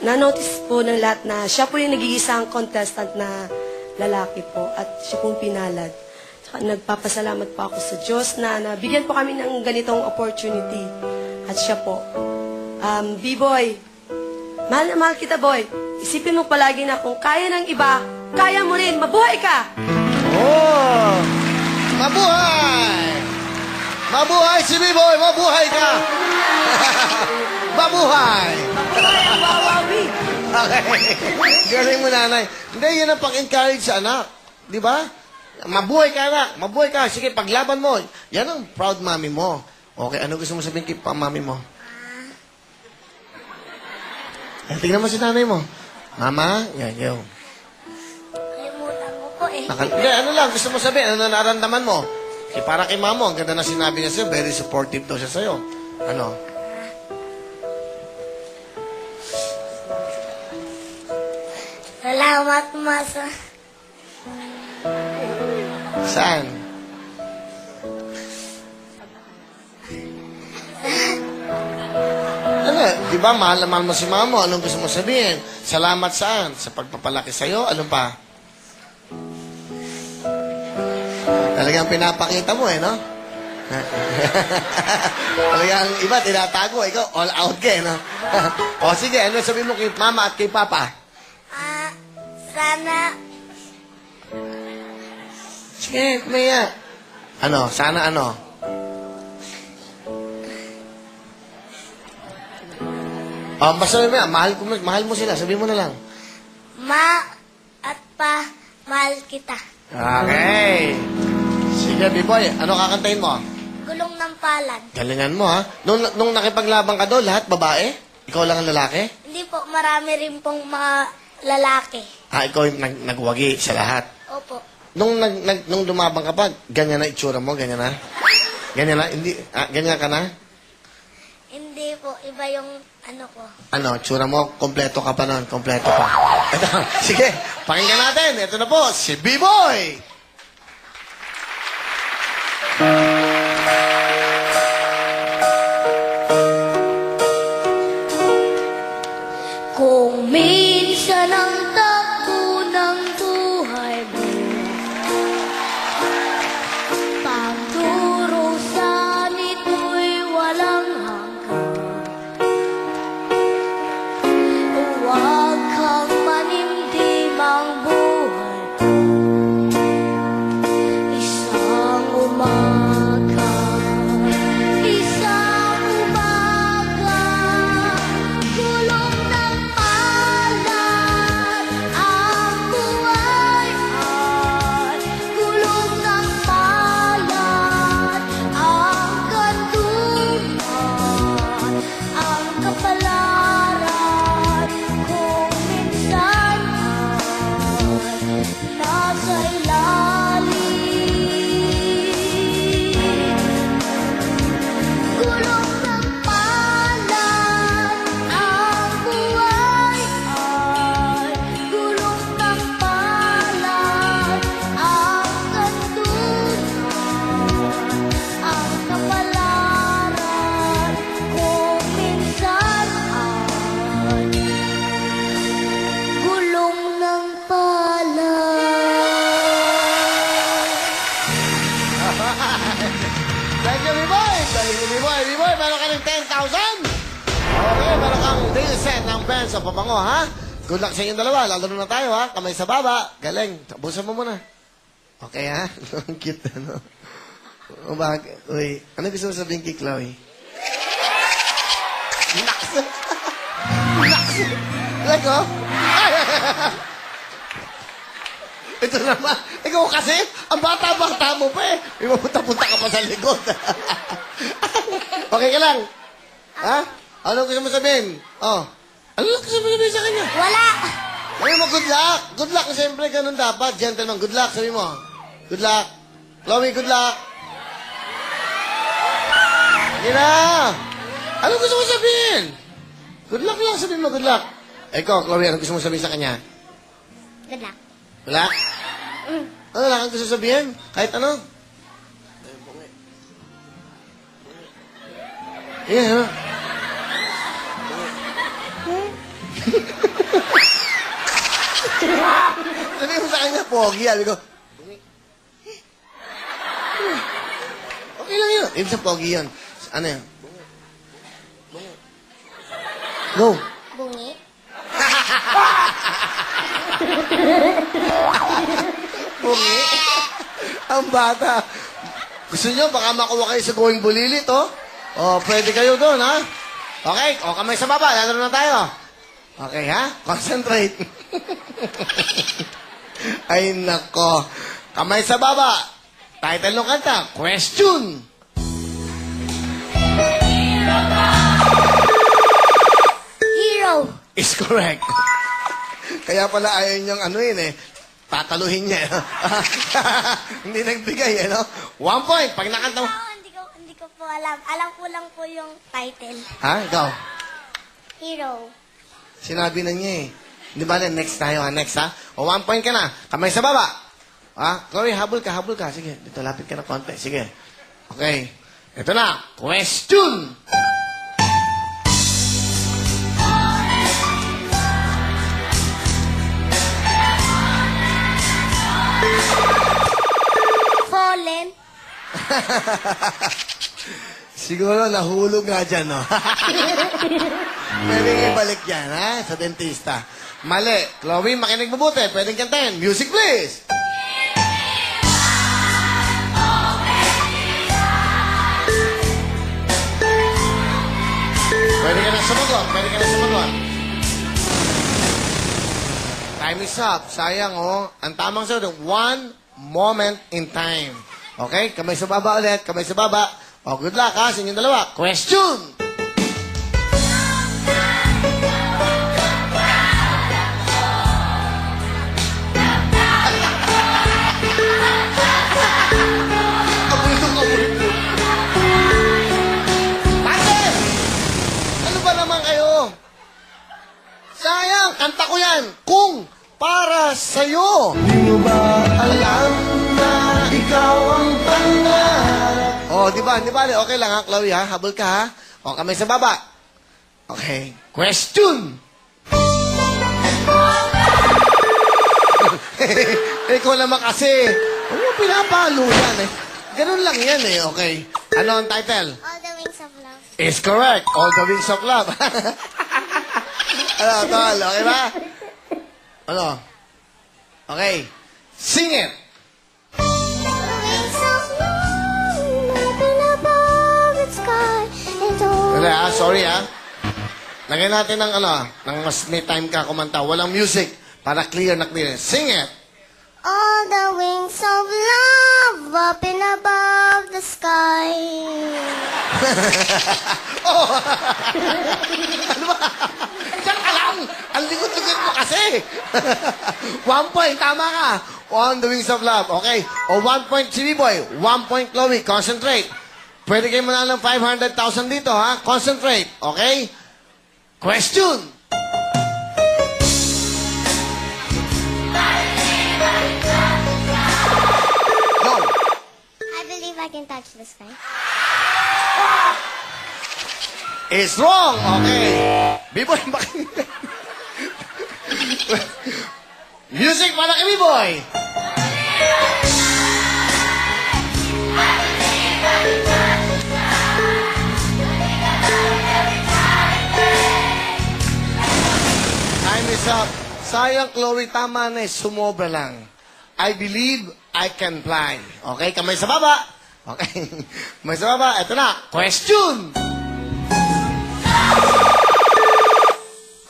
na-notice po ng lahat na siya po yung nag-iisang contestant na lalaki po at siya pong pinalad. Saka nagpapasalamat po ako sa Diyos na nabigyan po kami ng ganitong opportunity. At siya po. Um, B-boy, mahal na mahal kita, boy. Isipin mo palagi na kung kaya ng iba, kaya mo rin. Mabuhay ka! Oh! Mabuhay! Mabuhay si B-Boy! Mabuhay ka! Mabuhay! Mabuhay ang wawawi! Okay. Galing mo, nanay. Hindi, yun ang pang-encourage sa anak. Di ba? Mabuhay ka, anak. Mabuhay ka. Sige, paglaban mo. Yan ang proud mommy mo. Okay, ano gusto mo sabihin kay pa mami mo? Eh, tingnan mo si nanay mo. Mama, yan, yun. Kalimutan ko po eh. Nakal- Hindi, ano lang, gusto mo sabihin, ano nararamdaman mo? Kaya para kay mamo, ang ganda na sinabi niya sa'yo, very supportive daw siya sa'yo. Ano? Salamat, Masa. Saan? Ano, di ba, mahal mahal mo si mamo, anong gusto mo sabihin? Salamat saan? Sa pagpapalaki sa'yo, ano pa? Talagang pinapakita mo eh, no? Talagang iba, tinatago. Ikaw, all out ka eh, no? o sige, ano sabihin mo kay mama at kay papa? Sana Sige, Maya. Ano, sana ano? Oh, basta Maya, mahal, ko, mahal mo sila, sabihin mo na lang. ma at pa mahal kita. Okay. Sige, B-boy, ano kakantahin mo? Gulong ng palad. Galingan mo, ha? Nung, nung nakipaglaban ka doon, lahat babae? Ikaw lang ang lalaki? Hindi po, marami rin pong mga lalaki. Ah, ikaw yung nag, nagwagi sa lahat. Opo. Nung, nag, nag, nung lumabang ka pa, ganyan na itsura mo, ganyan na? Ganyan na? Hindi, ah, ganyan ka na? Hindi po, iba yung ano ko. Ano, tsura mo, kompleto ka pa nun, kompleto pa. Ito, sige, pakinggan natin. Ito na po, si B-Boy! Ay Nasa deal set ng Ben sa pabango, ha? Good luck sa inyong dalawa. Lalo na tayo, ha? Kamay sa baba. Galing. Tapusan mo muna. Okay, ha? Ang cute, ano? Bakit? Uy, ano gusto mo sabihin kay Chloe? Naks! Naks! Like, oh? Ito naman. Ikaw kasi, ang bata-bata mo pa eh. May mapunta-punta ka pa sa likod. okay ka lang? Ha? Ano gusto mo sabihin? Oh. Ano lang gusto mo sabihin sa kanya? Wala! Sabi mo, good luck. Good luck. Siyempre, ganun dapat. Gentleman, good luck. Sabi mo. Good luck. Chloe, good luck. Hindi na. Ano gusto mo sabihin? Good luck lang. Sabihin mo, good luck. Ikaw, Chloe, ano gusto mo sabihin sa kanya? Good luck. Wala? Ano lang ang gusto sabihin? Kahit ano? Yeah, ano? Pogi. Sabi ko, "Bungi." Okay lang yun. Ibig sa pogi yun. Ano yun? Go. Bungi. Bungi. Ang bata. Gusto nyo, baka makuha kayo sa going bulilit, oh. O, pwede kayo doon, ha? Okay, o kamay sa baba, lalaro na tayo. Okay, ha? Concentrate. Ay, nako. Kamay sa baba. Title ng kanta, Question. Hero. Is correct. Kaya pala ayaw niyang ano yun eh. Tataluhin niya. eh. Hindi nagbigay, eh, no? One point. Pag nakanta mo. Ah, hindi ko, hindi ko po alam. Alam ko lang po yung title. Ha? Ikaw? Hero. Sinabi na niya eh. Di ba, next tayo ha? Next ha? O one point ka na. Kamay sa baba. Ha? Chloe, habol ka, habol ka. Sige, dito lapit ka na konti. Sige. Okay. Ito na. Question! Fallen. Siguro nahulog nga dyan, no? Pwedeng ibalik yan, ha? Sa dentista. Mali. Chloe, makinig mabuti. Pwedeng kantahin. Music, please! Pwede ka na sumagot. Pwede ka na sumagot. Time is up. Sayang, oh. Ang tamang sagot, one moment in time. Okay? Kamay sa baba ulit. Kamay sa baba. Oh, good luck, ha, sa inyong dalawa. Question! Ko yan. Kung para sa'yo. Di mo ba alam na ikaw ang pangarap? Oh, di ba? Di ba? Okay lang ha, Chloe ha? Habol ka ha? O, kamay sa baba. Okay. Question! Ikaw naman kasi. Huwag mo pinapalo yan eh. Ganun lang yan eh, okay. Ano ang title? All the wings of love. Is correct. All the wings of love. ano, tol? Okay ba? Ano? Okay. Sing it. Wings of love, open above the sky, and all Wala, ah, sorry ah. Lagyan natin ng ano, ng mas may time ka kumanta. Walang music. Para clear na clear. Sing it. All the wings of love up and above the sky. Diyan ka lang! Ang likod-likod mo kasi! one point, tama ka! On the wings of love, okay? O one point si B-Boy, one point Chloe, concentrate. Pwede kayo manalo ng 500,000 dito, ha? Concentrate, okay? Question! Go! I believe I can touch the sky. It's wrong! Okay. B-Boy, bakit? Music para kay B-Boy! Time is up. Sayang, Chloe, tama na eh. Sumobra lang. I believe I can fly. Okay, kamay sa baba. Okay, kamay sa baba. Ito na. Question!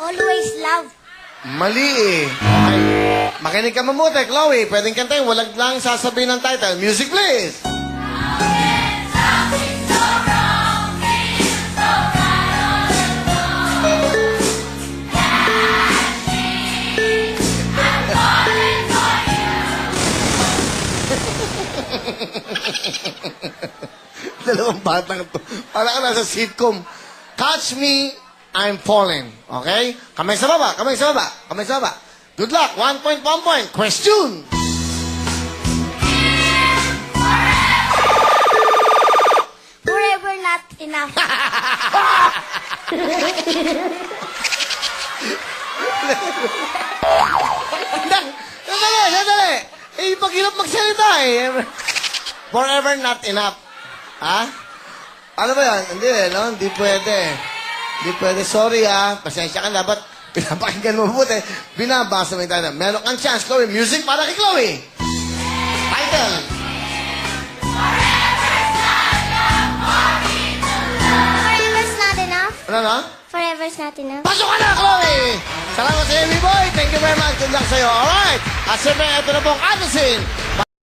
Always love. Mali eh. Okay. Makinig ka mabuti, Chloe. Pwedeng kantayin. Walang lang sasabihin ng title. Music, please. Dalawang batang to. Para ka nasa sitcom. Catch me, I'm falling. Okay? Kamay sa baba, kamay sa baba, kamay sa baba. Good luck. One point, one point. Question. Forever not enough. Sandali, sandali. Eh, pag hirap magsalita eh. Forever not enough. Ha? Ano ba yan? Hindi eh, no? Hindi pwede. Hindi pwede. Sorry ah. Pasensya ka na. Dapat pinapakinggan mo mabuti. Binabasa mo yung title. Meron kang chance, Chloe. Music para kay Chloe. Title. Forever's not enough. Ano na? Forever's not enough. Pasok ka na, Chloe! Salamat sa Amy Boy. Thank you very much. Good luck sa'yo. Alright. At siyempre, ito na pong Addison